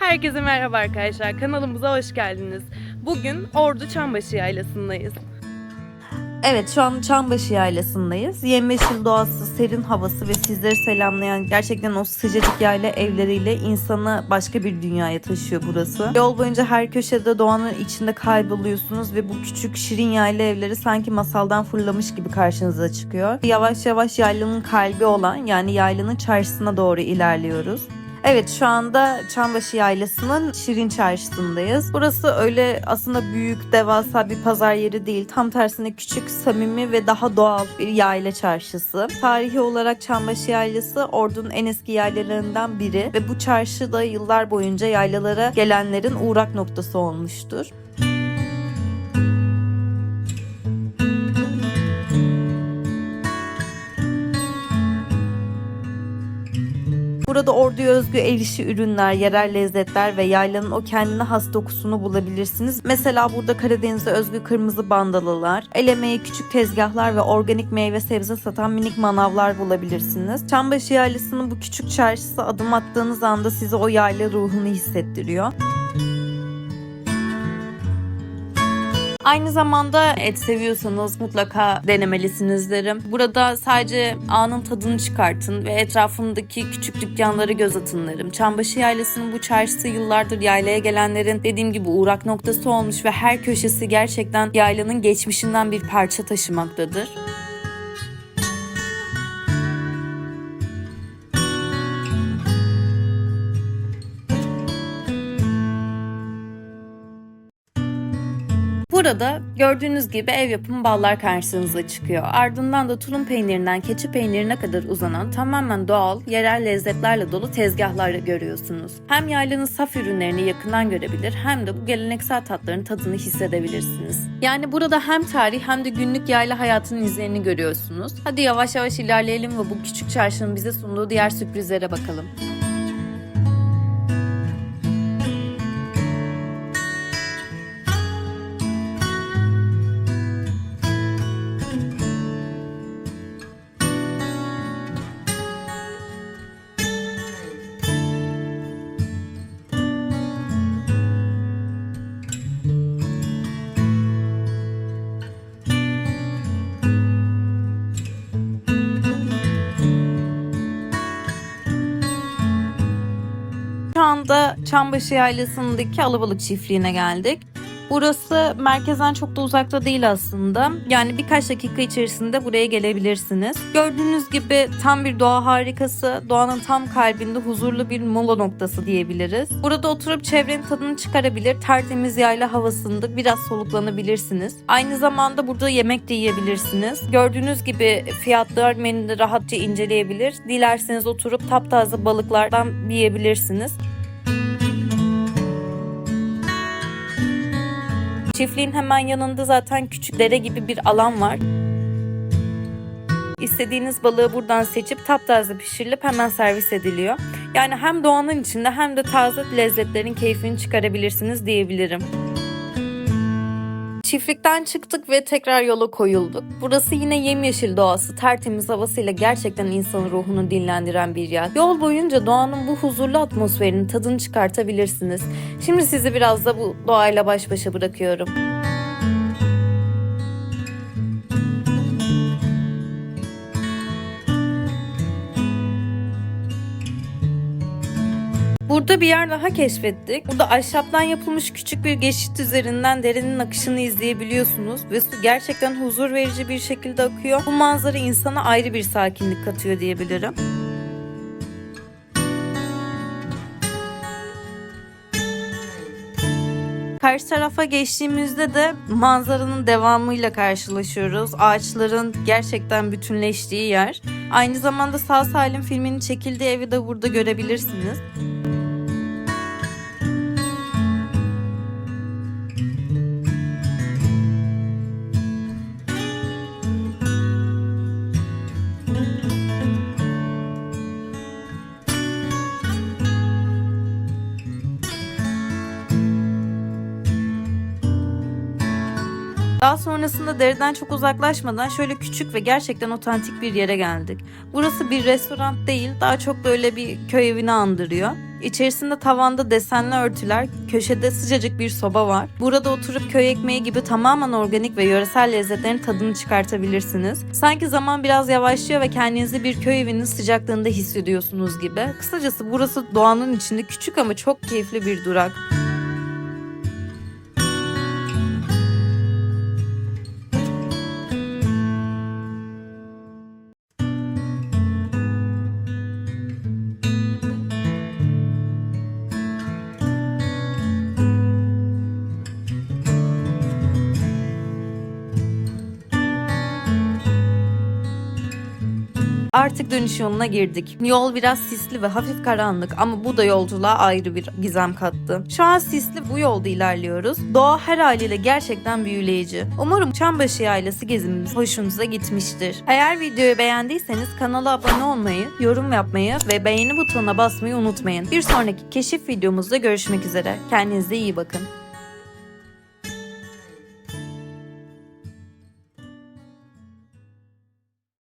Herkese merhaba arkadaşlar. Kanalımıza hoş geldiniz. Bugün Ordu Çambaşı Yaylası'ndayız. Evet şu an Çambaşı Yaylası'ndayız. Yemyeşil doğası, serin havası ve sizleri selamlayan gerçekten o sıcacık yayla evleriyle insanı başka bir dünyaya taşıyor burası. Yol boyunca her köşede doğanın içinde kayboluyorsunuz ve bu küçük şirin yayla evleri sanki masaldan fırlamış gibi karşınıza çıkıyor. Yavaş yavaş yaylanın kalbi olan yani yaylanın çarşısına doğru ilerliyoruz. Evet şu anda Çambaşı Yaylası'nın Şirin Çarşısı'ndayız. Burası öyle aslında büyük, devasa bir pazar yeri değil. Tam tersine küçük, samimi ve daha doğal bir yayla çarşısı. Tarihi olarak Çambaşı Yaylası Ordu'nun en eski yaylalarından biri ve bu çarşı da yıllar boyunca yaylalara gelenlerin uğrak noktası olmuştur. Burada orduya özgü el işi ürünler, yerel lezzetler ve yaylanın o kendine has dokusunu bulabilirsiniz. Mesela burada Karadeniz'e özgü kırmızı bandalılar, el emeği küçük tezgahlar ve organik meyve sebze satan minik manavlar bulabilirsiniz. Çambaşı Yaylası'nın bu küçük çarşısı adım attığınız anda size o yayla ruhunu hissettiriyor. Aynı zamanda et seviyorsanız mutlaka denemelisiniz derim. Burada sadece anın tadını çıkartın ve etrafındaki küçük dükkanları göz atın derim. Çambaşı Yaylası'nın bu çarşısı yıllardır yaylaya gelenlerin dediğim gibi uğrak noktası olmuş ve her köşesi gerçekten yaylanın geçmişinden bir parça taşımaktadır. Burada gördüğünüz gibi ev yapımı ballar karşınıza çıkıyor. Ardından da tulum peynirinden keçi peynirine kadar uzanan tamamen doğal, yerel lezzetlerle dolu tezgahlar görüyorsunuz. Hem yaylanın saf ürünlerini yakından görebilir hem de bu geleneksel tatların tadını hissedebilirsiniz. Yani burada hem tarih hem de günlük yayla hayatının izlerini görüyorsunuz. Hadi yavaş yavaş ilerleyelim ve bu küçük çarşının bize sunduğu diğer sürprizlere bakalım. Anda Çambaşı Yaylası'ndaki Alabalık Çiftliği'ne geldik. Burası merkezden çok da uzakta değil aslında. Yani birkaç dakika içerisinde buraya gelebilirsiniz. Gördüğünüz gibi tam bir doğa harikası, doğanın tam kalbinde huzurlu bir mola noktası diyebiliriz. Burada oturup çevrenin tadını çıkarabilir, tertemiz yayla havasında biraz soluklanabilirsiniz. Aynı zamanda burada yemek de yiyebilirsiniz. Gördüğünüz gibi fiyatlar menüde rahatça inceleyebilir. Dilerseniz oturup taptaze balıklardan yiyebilirsiniz. Çiftliğin hemen yanında zaten küçük dere gibi bir alan var. İstediğiniz balığı buradan seçip taptaze pişirilip hemen servis ediliyor. Yani hem doğanın içinde hem de taze lezzetlerin keyfini çıkarabilirsiniz diyebilirim. Çiftlikten çıktık ve tekrar yola koyulduk. Burası yine yemyeşil doğası, tertemiz havasıyla gerçekten insanın ruhunu dinlendiren bir yer. Yol boyunca doğanın bu huzurlu atmosferinin tadını çıkartabilirsiniz. Şimdi sizi biraz da bu doğayla baş başa bırakıyorum. Burada bir yer daha keşfettik. Burada ahşaptan yapılmış küçük bir geçit üzerinden derenin akışını izleyebiliyorsunuz ve su gerçekten huzur verici bir şekilde akıyor. Bu manzara insana ayrı bir sakinlik katıyor diyebilirim. Karşı tarafa geçtiğimizde de manzaranın devamıyla karşılaşıyoruz. Ağaçların gerçekten bütünleştiği yer. Aynı zamanda Sağ Salim filminin çekildiği evi de burada görebilirsiniz. Daha sonrasında deriden çok uzaklaşmadan şöyle küçük ve gerçekten otantik bir yere geldik. Burası bir restoran değil, daha çok böyle bir köy evini andırıyor. İçerisinde tavanda desenli örtüler, köşede sıcacık bir soba var. Burada oturup köy ekmeği gibi tamamen organik ve yöresel lezzetlerin tadını çıkartabilirsiniz. Sanki zaman biraz yavaşlıyor ve kendinizi bir köy evinin sıcaklığında hissediyorsunuz gibi. Kısacası burası doğanın içinde küçük ama çok keyifli bir durak. Artık dönüş yoluna girdik. Yol biraz sisli ve hafif karanlık ama bu da yolculuğa ayrı bir gizem kattı. Şu an sisli bu yolda ilerliyoruz. Doğa her haliyle gerçekten büyüleyici. Umarım Çambaşı Yaylası gezimiz hoşunuza gitmiştir. Eğer videoyu beğendiyseniz kanala abone olmayı, yorum yapmayı ve beğeni butonuna basmayı unutmayın. Bir sonraki keşif videomuzda görüşmek üzere. Kendinize iyi bakın.